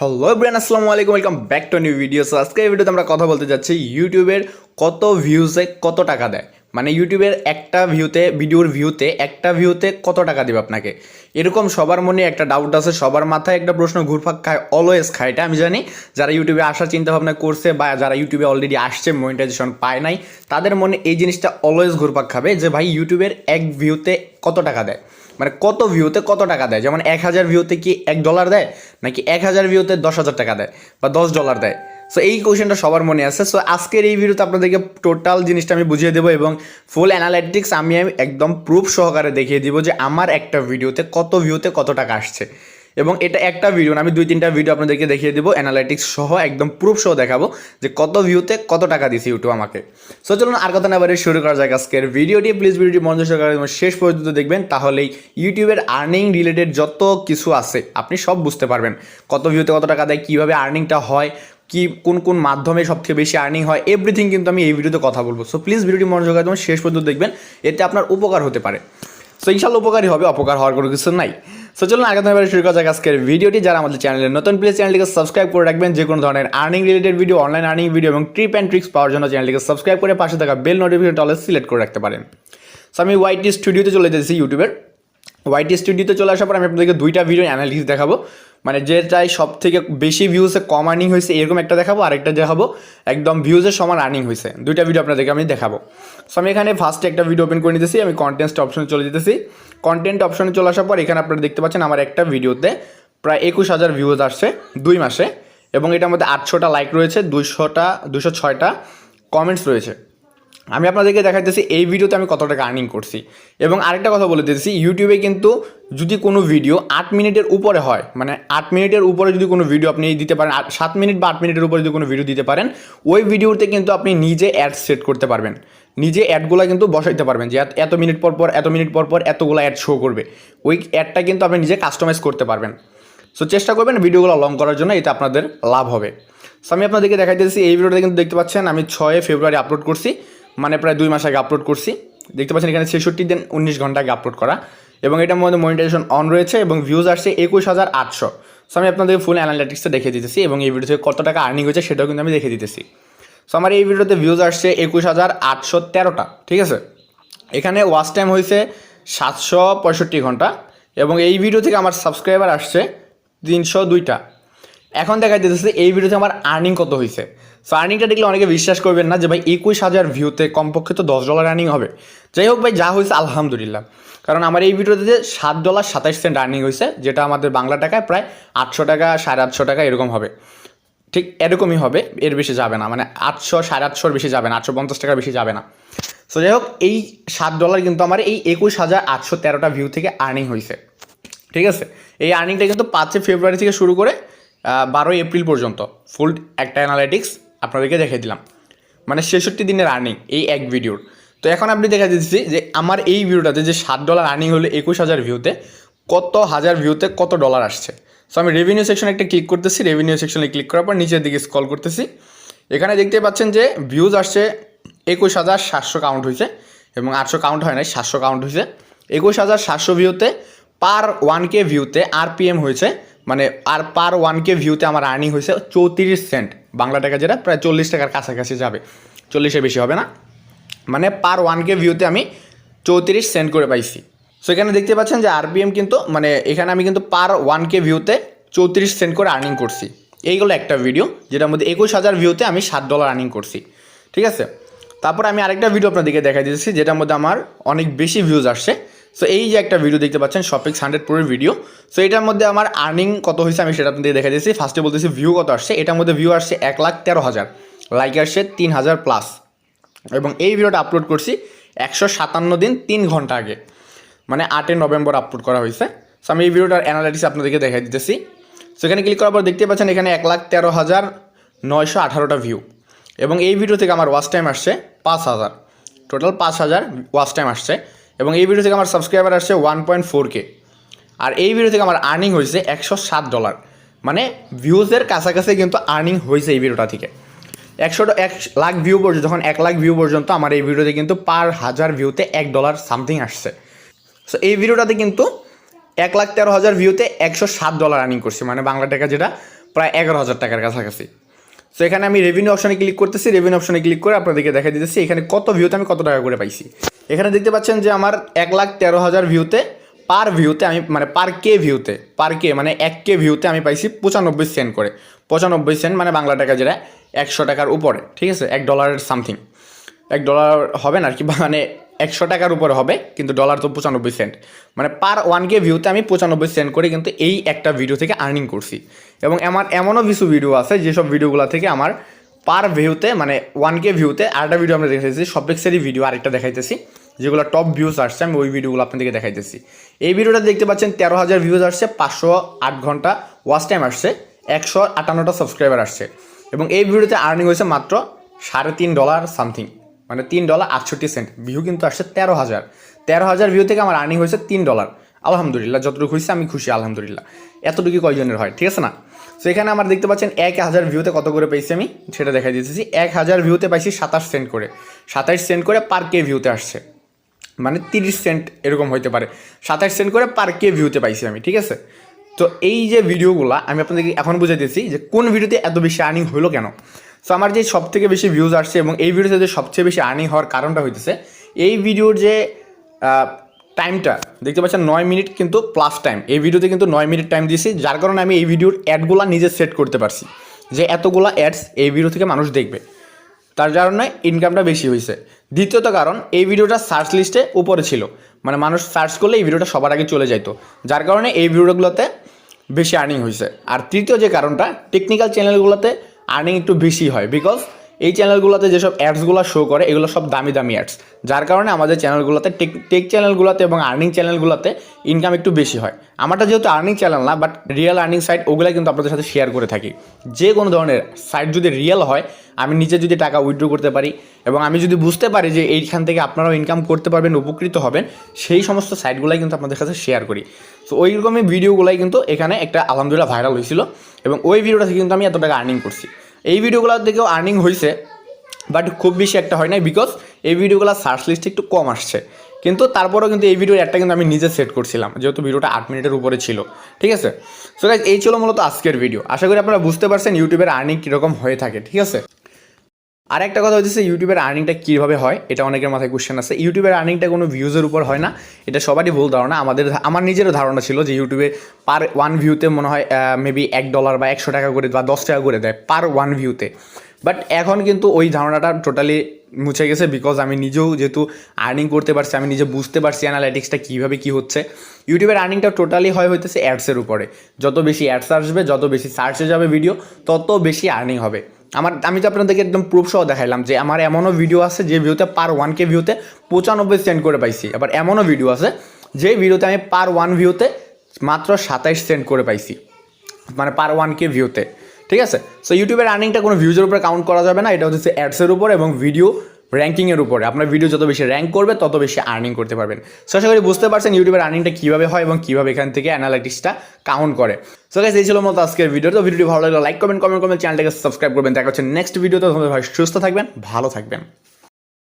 Hello ব্রেন আসসালামু আলাইকুম welcome back to new video so আজকে এই ভিডিওতে আমরা কথা বলতে যাচ্ছি ইউটিউবের কত ভিউজে কত টাকা দেয়। মানে ইউটিউবের একটা ভিউতে ভিডিওর ভিউতে একটা ভিউতে কত টাকা দেবে আপনাকে? এরকম সবার মনে একটা ডাউট আছে, সবার মাথায় একটা প্রশ্ন ঘুরপাক খায় অলওয়েজ খায়। এটা আমি জানি, যারা ইউটিউবে আসার চিন্তা ভাবনা করছে বা যারা ইউটিউবে অলরেডি আসছে মনিটাইজেশন পায় নাই, তাদের মনে এই জিনিসটা অলওয়েজ ঘুরপাক খাবে যে ভাই ইউটিউবের এক ভিউতে কত টাকা দেয়। মানে কত ভিউতে কত টাকা দেয়? যেমন এক হাজার ভিউতে কি এক ডলার দেয়? নাকি এক হাজার ভিউতে দশ হাজার টাকা দেয় বা দশ ডলার দেয়? সো এই কোয়েশনটা সবার মনে আছে। সো আজকের এই ভিডিওতে আপনাদেরকে টোটাল জিনিসটা আমি বুঝিয়ে দেবো এবং ফুল অ্যানালাইটিক্স আমি একদম প্রুফ সহকারে দেখিয়ে দিব যে আমার একটা ভিডিওতে কত ভিউতে কত টাকা আসছে। এবং এটা একটা ভিডিও না, আমি দুই তিনটা ভিডিও আপনাদেরকে দেখিয়ে দেবো অ্যানালাইটিক্স সহ, একদম প্রুফ সহ দেখাবো যে কত ভিউতে কত টাকা দিছে ইউটিউব আমাকে। সো চলুন আর কথা না বারে শুরু করা যাক আজকের ভিডিওটি প্লিজ ভিডিওটি মনোযোগ সহকারে শেষ পর্যন্ত দেখবেন, তাহলেই ইউটিউবের আর্নিং রিলেটেড যত কিছু আছে, আপনি সব বুঝতে পারবেন। কত ভিউতে কত টাকা দেয়, কীভাবে আর্নিংটা হয়, কি, কোন কোন মাধ্যমে সবথেকে বেশি আর্নিং হয় এভরিথিং কিন্তু আমি এই ভিডিওতে কথা বলব। সো প্লিজ ভিডিওটি মনোযোগ একদম শেষ পর্যন্ত দেখবেন, এতে আপনার উপকার হতে পারে। সো ইনশাল্লাহ উপকারী হবে, অপকার হওয়ার কোনো কিছু নাই। সো চলুন আগে এবারে শুরু করা যাক আজকের ভিডিওটি। যারা আমাদের চ্যানেলের নতুন প্লেস চ্যানেলটিকে সাবস্ক্রাইব করে রাখবেন। যে কোনো ধরনের earning related video online earning video এবং ট্রিপ অ্যান্ড ট্রিক্স পাওয়ার জন্য চ্যানেলটিকে সাবস্ক্রাইব করে পাশে থাকা বেল নোটিফিকেশন টলে সিলেক্ট করে রাখতে পারেন। সো আমি ওয়াইটি স্টুডিওতে চলে যেতেছি ইউটিউবের ওয়াইটি স্টুডিওতে চলে আসার পর আমি আপনাদেরকে দুইটা ভিডিও অ্যানালিস দেখাবো। মানে যে চাই সব থেকে বেশি ভিউসে কম আর্নিং হয়েছে, এরকম একটা দেখাবো, আরেকটা দেখাবো একদম ভিউজের সমান আর্নিং হয়েছে। দুইটা ভিডিও আপনাদেরকে আমি দেখাবো। সো আমি এখানে ফার্স্টে একটা ভিডিও ওপেন করে নিতেছি, আমি কন্টেন্ট অপশনে চলে যেতেছি। কন্টেন্ট অপশনে চলে আসার পর, এখানে আপনারা দেখতে পাচ্ছেন আমার একটা ভিডিওতে প্রায় একুশ হাজার ভিউজ আসছে দুই মাসে। এবং এটার মধ্যে আটশোটা লাইক রয়েছে, দুইশোটা দুশো ছয়টা কমেন্টস রয়েছে। আমি আপনাদেরকে দেখাইতেছি, এই ভিডিওতে আমি কত টাকা আর্নিং করছি। এবং আরেকটা কথা বলে দিতেছি ইউটিউবে কিন্তু যদি কোনো ভিডিও আট মিনিটের উপরে হয় মানে আট মিনিটের উপরে যদি কোনো ভিডিও আপনি দিতে পারেন সাত মিনিট বা আট মিনিটের উপরে যদি কোনো ভিডিও দিতে পারেন, ওই ভিডিওতে কিন্তু আপনি নিজে অ্যাড সেট করতে পারবেন। নিজে অ্যাডগুলো কিন্তু বসাইতে পারবেন যে এত- এত মিনিট পর পর, এত মিনিট পর পর এতগুলো অ্যাড শো করবে। ওই অ্যাডটা কিন্তু আপনি নিজে কাস্টমাইজ করতে পারবেন। সো চেষ্টা করবেন ভিডিওগুলো লং করার জন্য এটা আপনাদের লাভ হবে। সো আমি আপনাদেরকে দেখাইতেছি, এই ভিডিওটা কিন্তু দেখতে পাচ্ছেন, আমি ছয় ফেব্রুয়ারি আপলোড করছি। মানে প্রায় দুই মাস আগে আপলোড করছি। দেখতে পাচ্ছেন এখানে ছেষট্টি দিন উনিশ ঘণ্টা আগে আপলোড করা। এবং এটার মধ্যে মনিটাইজেশন অন রয়েছে এবং ভিউজ আসছে একুশ হাজার আটশো। সো আমি আপনাদেরকে ফুল অ্যানালিটিক্সটা দেখে দিতেছি এবং এই ভিডিও থেকে কত টাকা আর্নিং হয়েছে সেটাও কিন্তু আমি দেখে দিতেছি। সো আমার এই ভিডিওতে ভিউজ আসছে একুশ হাজার আটশো তেরোটা, ঠিক আছে? এখানে ওয়াচ টাইম হয়েছে সাতশো পঁয়ষট্টি ঘণ্টা এবং এই ভিডিও থেকে আমার সাবস্ক্রাইবার আসছে তিনশো দুইটা। এখন দেখা যেতেছে এই ভিডিওতে আমার আর্নিং কত হয়েছে। সো আর্নিংটা দেখলে অনেকে বিশ্বাস করবেন না যে ভাই একুশ হাজার ভিউতে কমপক্ষে তো দশ ডলার আর্নিং হবে। যাই হোক ভাই, যা হয়েছে আলহামদুলিল্লাহ। কারণ আমার এই ভিডিওতে যে সাত ডলার সাতাশ সেন্ট আর্নিং হয়েছে, যেটা আমাদের বাংলা টাকায় প্রায় আটশো টাকা, সাড়ে আটশো টাকা এরকম হবে। ঠিক এরকমই হবে, এর বেশি যাবে না। মানে আটশো, সাড়ে আটশোর বেশি যাবে না, আটশো পঞ্চাশ টাকার বেশি যাবে না। সো যাই হোক, এই সাত ডলার কিন্তু আমার এই একুশ হাজার আটশো তেরোটা ভিউ থেকে আর্নিং হয়েছে। ঠিক আছে? এই আর্নিংটা কিন্তু পাঁচই ফেব্রুয়ারি থেকে শুরু করে বারোই এপ্রিল পর্যন্ত। ফুল একটা অ্যানালাইটিক্স আপনাদেরকে দেখে দিলাম। মানে ছেষট্টি দিনের আর্নিং এই এক ভিডিওর তো এখন আপনি দেখা দিচ্ছি যে আমার এই ভিডিওটাতে যে সাত ডলার আর্নিং হলো একুশ হাজার ভিউতে কত হাজার ভিউতে কত ডলার আসছে। সো আমি রেভিনিউ সেকশনে একটা ক্লিক করতেছি রেভিনিউ সেকশনে ক্লিক করার পর নিচের দিকে স্কল করতেছি। এখানে দেখতে পাচ্ছেন যে ভিউজ আসছে একুশ হাজার সাতশো কাউন্ট হয়েছে এবং আটশো কাউন্ট হয় নাই, সাতশো কাউন্ট হয়েছে। একুশ হাজার সাতশো ভিউতে পার ওয়ান কে ভিউতে আর পিএম হয়েছে মানে আর পার ওয়ান কে ভিউতে আমার আর্নিং হয়েছে চৌত্রিশ সেন্ট বাংলা টাকা যেটা, প্রায় চল্লিশ টাকার কাছাকাছি যাবে। চল্লিশের বেশি হবে না। মানে পার ওয়ান কে ভিউতে আমি চৌত্রিশ সেন্ট করে পাইছি। সো এখানে দেখতে পাচ্ছেন যে আরপিএম কিন্তু মানে এখানে আমি কিন্তু পার ওয়ান কে ভিউতে চৌত্রিশ সেন্ট করে আর্নিং করছি। এইগুলো একটা ভিডিও যেটার মধ্যে একুশ হাজার ভিউতে আমি সাত ডলার আর্নিং করছি। ঠিক আছে? তারপর আমি আরেকটা ভিডিও আপনাদেরকে দেখা দিয়েছি যেটার মধ্যে আমার অনেক বেশি ভিউজ আসছে। সো এই যে একটা ভিডিও দেখতে পাচ্ছেন শপিক্স হান্ড্রেড প্রোর ভিডিও সো এটার মধ্যে আমার আর্নিং কত হয়েছে আমি সেটা আপনাদের দেখা দিয়েছি ফার্স্টে বলতেছি ভিউ কত আসছে, এটার মধ্যে ভিউ আসছে এক লাখ তেরো হাজার। লাইক আসছে তিন হাজার প্লাস এবং এই ভিডিওটা আপলোড করছি একশো সাতান্ন দিন তিন ঘণ্টা আগে। মানে আটই নভেম্বর আপলোড করা হয়েছে। সো আমি এই ভিডিওটার অ্যানালাইটিস আপনাদেরকে দেখা দিতেছি। সো এখানে ক্লিক করার পর দেখতে পাচ্ছেন এখানে এক লাখ তেরো হাজার নয়শো আঠারোটা ভিউ এবং এই ভিডিও থেকে আমার ওয়াচ টাইম আসছে পাঁচ হাজার। টোটাল পাঁচ হাজার ওয়াচ টাইম আসছে। এবং এই ভিডিও থেকে আমার সাবস্ক্রাইবার আসছে ওয়ান পয়েন্ট ফোর কে আর এই ভিডিও থেকে আমার আর্নিং হয়েছে একশো সাত ডলার মানে ভিউজের কাছাকাছি কিন্তু আর্নিং হয়েছে এই ভিডিওটা থেকে। একশো এক লাখ ভিউ পর্যন্ত, যখন এক লাখ ভিউ পর্যন্ত আমার এই ভিডিওতে কিন্তু পার হাজার ভিউতে এক ডলার সামথিং আসছে। সো এই ভিডিওটাতে কিন্তু এক লাখ তেরো হাজার ভিউতে একশো সাত ডলার আর্নিং করছি। মানে বাংলা টাকা যেটা, প্রায় এগারো হাজার টাকার কাছাকাছি। সো এখানে আমি রেভিনিউ অপশনে ক্লিক করতেছি রেভিনিউ অপশনে ক্লিক করে আপনাদেরকে দেখা দিতেছি এখানে কত ভিউতে আমি কত টাকা করে পাইছি। এখানে দেখতে পাচ্ছেন যে আমার এক লাখ তেরো হাজার ভিউতে পার ভিউতে আমি মানে পার কে ভিউতে পার কে মানে এক কে ভিউতে আমি পাইছি পঁচানব্বই সেন্ট করে। পঁচানব্বই সেন্ট মানে বাংলা টাকা যেটা, একশো টাকার উপরে, ঠিক আছে? এক ডলারের সামথিং এক ডলার হবে না আর কি মানে একশো টাকার উপরে হবে, কিন্তু ডলার তো পঁচানব্বই সেন্ট মানে পার ওয়ান কে ভিউতে আমি পঁচানব্বই সেন্ট করে কিন্তু এই একটা ভিডিও থেকে আর্নিং করছি। এবং আমার এমনও কিছু ভিডিও আছে, যেসব ভিডিওগুলো থেকে আমার পার ভিউতে মানে ওয়ান কে ভিউতে আরেকটা ভিডিও আমরা দেখাইতেছি সবলেক্সেরই ভিডিও আরেকটা দেখাইতেছি, যেগুলো টপ ভিউজ আসছে, আমি ওই ভিডিওগুলো আপনাদেরকে দেখাইতেছি। এই ভিডিওটা দেখতে পাচ্ছেন, তেরো হাজার ভিউজ আসছে, পাঁচশো আট ঘণ্টা ওয়াচ টাইম আসছে, একশো আটান্নটা সাবস্ক্রাইবার আসছে। এবং এই ভিডিওতে আর্নিং হয়েছে মাত্র সাড়ে তিন ডলার সামথিং মানে তিন ডলার আটষট্টি সেন্ট ভিউ কিন্তু আসছে তেরো হাজার। তেরো হাজার ভিউ থেকে আমার আর্নিং হয়েছে তিন ডলার আলহামদুলিল্লাহ, যতটুকু হয়েছে আমি খুশি, আলহামদুলিল্লাহ। এতটুকু কয়জনের হয়, ঠিক আছে না? তো এখানে আমার দেখতে পাচ্ছেন এক হাজার ভিউতে কত করে পেয়েছি আমি? সেটা দেখাই দিতেছি। এক হাজার ভিউতে পাইছি সাতাশ সেন্ট করে। সাতাশ সেন্ট করে পার কে ভিউতে আসছে। মানে তিরিশ সেন্ট এরকম হইতে পারে। সাতাশ সেন্ট করে পার কে ভিউতে পাইছি আমি, ঠিক আছে? তো এই যে ভিডিওগুলো আমি আপনাদেরকে এখন বুঝাই দিয়েছি যে কোন ভিডিওতে এত বেশি আর্নিং হলো কেন? সো আমার যে সব থেকে বেশি ভিউজ আসছে এবং এই ভিডিওতে যে সবচেয়ে বেশি আর্নিং হওয়ার কারণটা হইতেছে, এই ভিডিওর যে টাইমটা দেখতে পাচ্ছেন নয় মিনিট কিন্তু প্লাস টাইম এই ভিডিওতে কিন্তু নয় মিনিট টাইম দিয়েছি, যার কারণে আমি এই ভিডিওর অ্যাডগুলো নিজে সেট করতে পারছি, যে এতগুলো অ্যাডস এই ভিডিও থেকে মানুষ দেখবে। তার কারণে ইনকামটা বেশি হয়েছে দ্বিতীয়ত কারণ, এই ভিডিওটা সার্চ লিস্টে উপরে ছিল। মানে মানুষ সার্চ করলে এই ভিডিওটা সবার আগে চলে যাইতো। যার কারণে এই ভিডিওগুলোতে বেশি আর্নিং হয়েছে আর তৃতীয় যে কারণটা টেকনিক্যাল চ্যানেলগুলোতে আর্নিং একটু বেশি হয় বিকজ এই চ্যানেলগুলোতে যেসব অ্যাডসগুলো শো করে, এগুলো সব দামি দামি অ্যাডস যার কারণে আমাদের চ্যানেলগুলোতে টেক টেক চ্যানেলগুলোতে এবং আর্নিং চ্যানেলগুলোতে ইনকাম একটু বেশি হয়। আমারটা যেহেতু আর্নিং চ্যানেল না বাট রিয়েল আর্নিং সাইট ওগুলো কিন্তু আপনাদের সাথে শেয়ার করে থাকি। যে কোনো ধরনের সাইট যদি রিয়েল হয়, আমি নিজে যদি টাকা উইথড্র করতে পারি এবং আমি যদি বুঝতে পারি যে এইখান থেকে আপনারাও ইনকাম করতে পারবেন, উপকৃত হবেন, সেই সমস্ত সাইটগুলাই কিন্তু আপনাদের কাছে শেয়ার করি। তো ওই রকমই ভিডিওগুলাই কিন্তু এখানে একটা আলহামদুলিল্লাহ ভাইরাল হয়েছিল এবং ওই ভিডিওটা থেকে কিন্তু আমি এত টাকা আর্নিং করছি। এই ভিডিওগুলো দেখেও আর্নিং হয়েছে বাট খুব বেশি একটা হয় নাই বিকজ এই ভিডিওগুলো সার্চ লিস্টে একটু কম আসছে। কিন্তু তারপরেও কিন্তু এই ভিডিওর একটা কিন্তু আমি নিজে সেট করছিলাম, যেহেতু ভিডিওটা আট মিনিটের উপরে ছিল, ঠিক আছে? সো গাইজ এই ছিল মূলত আজকের ভিডিও আশা করি আপনারা বুঝতে পারছেন ইউটিউবের আর্নিং কীরকম হয়ে থাকে, ঠিক আছে? আর একটা কথা হচ্ছে ইউটিউবের আর্নিংটা কীভাবে হয়, এটা অনেকের মাথায় কোশ্চেন আছে। ইউটিউবের আর্নিংটা কোনো ভিউজের উপর হয় না, এটা সবারই ভুল ধারণা। আমাদের আমার নিজেরও ধারণা ছিল যে ইউটিউবে পার ওয়ান ভিউতে মনে হয় মেবি এক ডলার বা একশো টাকা করে বা দশ টাকা করে দেয় পার ওয়ান ভিউতে বাট এখন কিন্তু ওই ধারণাটা টোটালি মুছে গেছে বিকজ আমি নিজেও যেহেতু আর্নিং করতে পারছি, আমি নিজে বুঝতে পারছি অ্যানালাইটিক্সটা কীভাবে কী হচ্ছে। ইউটিউবের আর্নিংটা টোটালি হয় হইতেছে অ্যাডসের উপরে। যত বেশি অ্যাডস আসবে, যত বেশি সার্চে যাবে ভিডিও তত বেশি আর্নিং হবে। আমার, আমি তো আপনাদেরকে একদম প্রুফ সহ দেখাইলাম যে আমার এমনও ভিডিও আছে যে ভিউতে পার ওয়ান কে ভিউতে পঁচানব্বই সেন্ট করে পাইছি। আবার এমনও ভিডিও আছে যে ভিডিওতে আমি পার ওয়ান ভিউতে মাত্র সাতাইশ সেন্ট করে পাইছি। মানে পার ওয়ান কে ভিউতে ঠিক আছে? সো ইউটিউবের আর্নিংটা কোনো ভিউজের উপরে কাউন্ট করা যাবে না। এটা হচ্ছে অ্যাডসের উপর এবং ভিডিও র্যাঙ্কিংয়ের উপরে। আপনার ভিডিও যত বেশি র্যাঙ্ক করবে, তত বেশি আর্নিং করতে পারবেন। সো আশা করি বুঝতে পারছেন ইউটিউবের আর্নিংটা কীভাবে হয় এবং কীভাবে এখান থেকে অ্যানালাইটিক্সটা কাউন্ট করে। সো গাইস এই ছিল মতো আজকের ভিডিও তো ভিডিওটি ভালো লাগলে লাইক করবেন কমেন্ট করবেন চ্যানেলটাকে সাবস্ক্রাইব করবেন। দেখা হচ্ছে নেক্সট ভিডিওতে তোমাদের ভাই সুস্থ থাকবেন, ভালো থাকবেন।